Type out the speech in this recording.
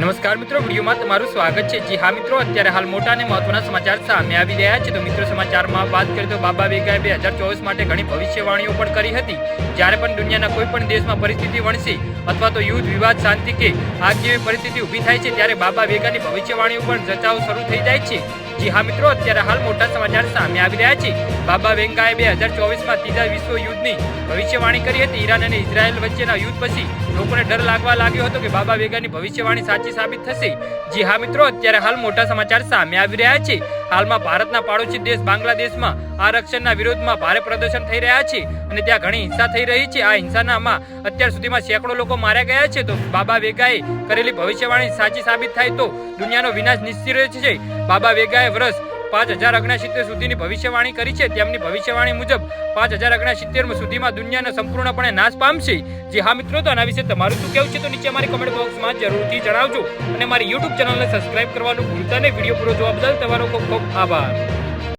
નમસ્કાર મિત્રો, વિડીયોમાં તમારું સ્વાગત છે. જી હા મિત્રો, અત્યારે હાલ મોટા અને મહત્વના સમાચાર સામે આવી રહ્યા છે. તો મિત્રો, સમાચારમાં વાત કરીએ તો બાબા વેગાએ બે હજાર ચોવીસ માટે ઘણી ભવિષ્યવાણીઓ પણ કરી હતી. જ્યારે પણ દુનિયાના કોઈ પણ દેશમાં પરિસ્થિતિ વણશે અથવા તો યુદ્ધ, વિવાદ, શાંતિ કે આગ જેવી પરિસ્થિતિ ઊભી થાય છે, ત્યારે બાબા વેગાની ભવિષ્યવાણીઓ પણ રચાવ શરૂ થઈ જાય છે. જી હા મિત્રો, અત્યારે હાલ મોટા સમાચાર સામે આવી રહ્યા છે. બાબા વેંગાએ બે હજાર ચોવીસમાં ત્રીજા વિશ્વ યુદ્ધની ભવિષ્યવાણી કરી હતી. ઈરાન અને ઇઝરાયલ વચ્ચેના યુદ્ધ પછી લોકોને ડર લાગવા લાગ્યો હતો કે બાબા વેગાની ભવિષ્યવાણી સાચી સાબિત થશે. જી હા મિત્રો, અત્યારે હાલ મોટા સમાચાર સામે આવી રહ્યા છે. હાલમાં ભારતના પાડોશી દેશ બાંગ્લાદેશમાં આરક્ષણના વિરોધમાં ભારે પ્રદર્શન થઈ રહ્યા છે અને ત્યાં ઘણી હિંસા થઈ રહી છે. આ હિંસાનામાં અત્યાર સુધીમાં સેંકડો લોકો માર્યા ગયા છે. તો બાબા વેગાએ કરેલી ભવિષ્યવાણી સાચી સાબિત થાય તો દુનિયાનો વિનાશ નિશ્ચિત છે. બાબા વેગાએ વર્ષ પાંચ હજાર અગ્નાસિત્તેર સુધીની ભવિષ્યવાણી કરી છે. તેમની ભવિષ્યવાણી મુજબ પાંચ હજાર અગ્નાસિત્તેર સુધીમાં દુનિયાને સંપૂર્ણપણે નાશ પામશે. જે હા મિત્રો, તો આના વિશે તમારું શું કહેવું છે તો નીચે અમારી કમેન્ટ બોક્સમાં જરૂરથી જણાવજો. અને મારી યુટ્યુબ ચેનલને સબસ્ક્રાઇબ કરવાનું ભૂલતા નહીં. વીડિયો પૂરો જોવા બદલ તમારો ખૂબ ખૂબ આભાર.